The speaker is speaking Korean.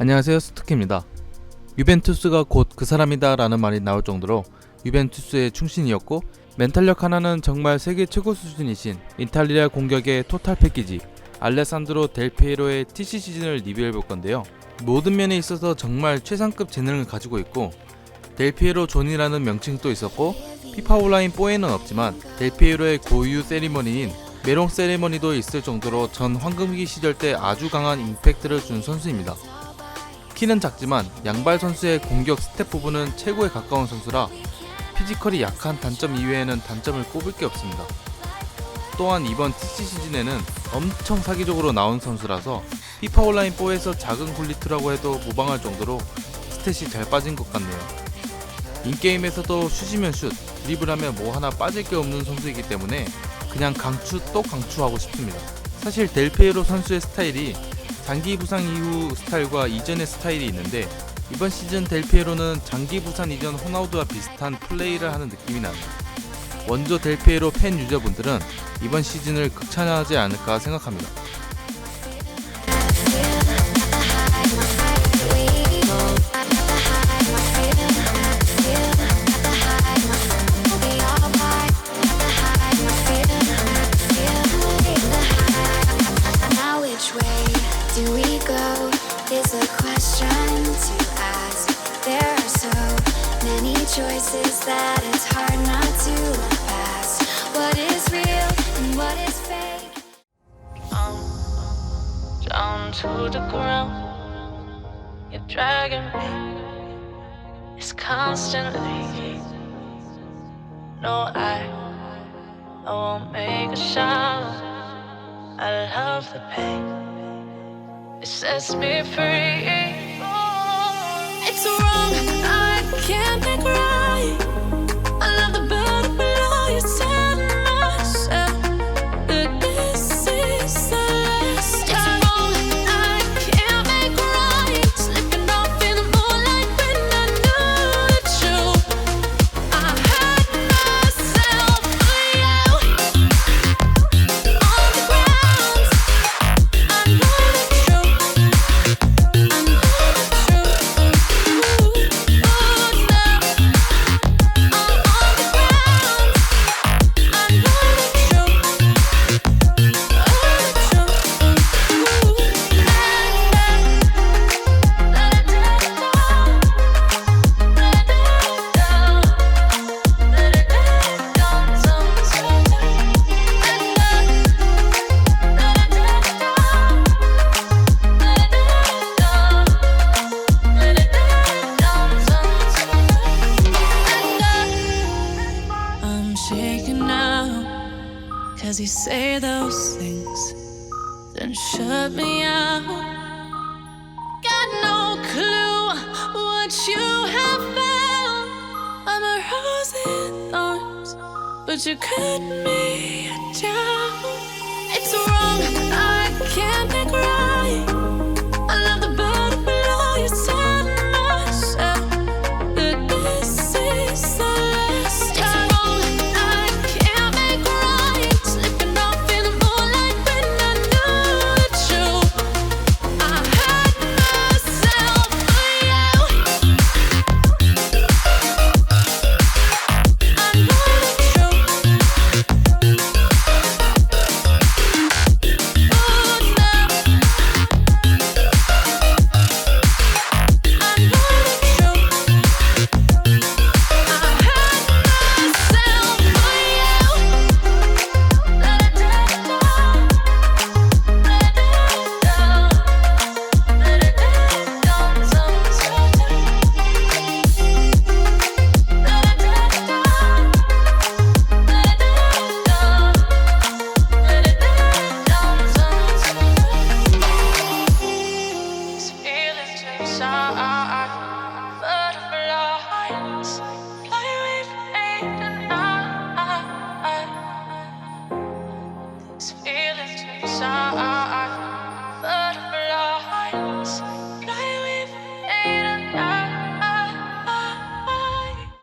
안녕하세요 스투키입니다. 유벤투스가 곧 그 사람이다 라는 말이 나올 정도로 유벤투스의 충신이었고 멘탈력 하나는 정말 세계 최고 수준이신 이탈리아 공격의 토탈 패키지 알레산드로 델페이로의 TC 시즌을 리뷰해 볼 건데요. 모든 면에 있어서 정말 최상급 재능을 가지고 있고 델피에로 존이라는 명칭도 있었고 피파 온라인 4에는 없지만 델피에로의 고유 세리머니인 메롱 세리머니도 있을 정도로 전 황금기 시절 때 아주 강한 임팩트를 준 선수입니다. 키는 작지만 양발 선수의 공격 스텝 부분은 최고에 가까운 선수라 피지컬이 약한 단점 이외에는 단점을 꼽을 게 없습니다. 또한 이번 TC 시즌에는 엄청 사기적으로 나온 선수라서 피파 온라인 4에서 작은 굴리트라고 해도 무방할 정도로 스탯이 잘 빠진 것 같네요. 인게임에서도 슛이면 슛, 드리블하면 뭐 하나 빠질 게 없는 선수이기 때문에 그냥 강추 또 강추하고 싶습니다. 사실 델페이로 선수의 스타일이 장기 부상 이후 스타일과 이전의 스타일이 있는데 이번 시즌 델페이로는 장기 부상 이전 호나우두와 비슷한 플레이를 하는 느낌이 납니다. 원조 델페이로 팬 유저분들은 이번 시즌을 극찬하지 않을까 생각합니다. Choices that it's hard not to. What is real and what is fake? down to the ground. You're dragging me. It's constantly. No, I, I won't make a sound. I love the pain. It sets me free. It's wrong. Cause you say those things, then shut me out. Got no clue what you have found. I'm a rose in thorns, but you cut me down. It's wrong, I can't right.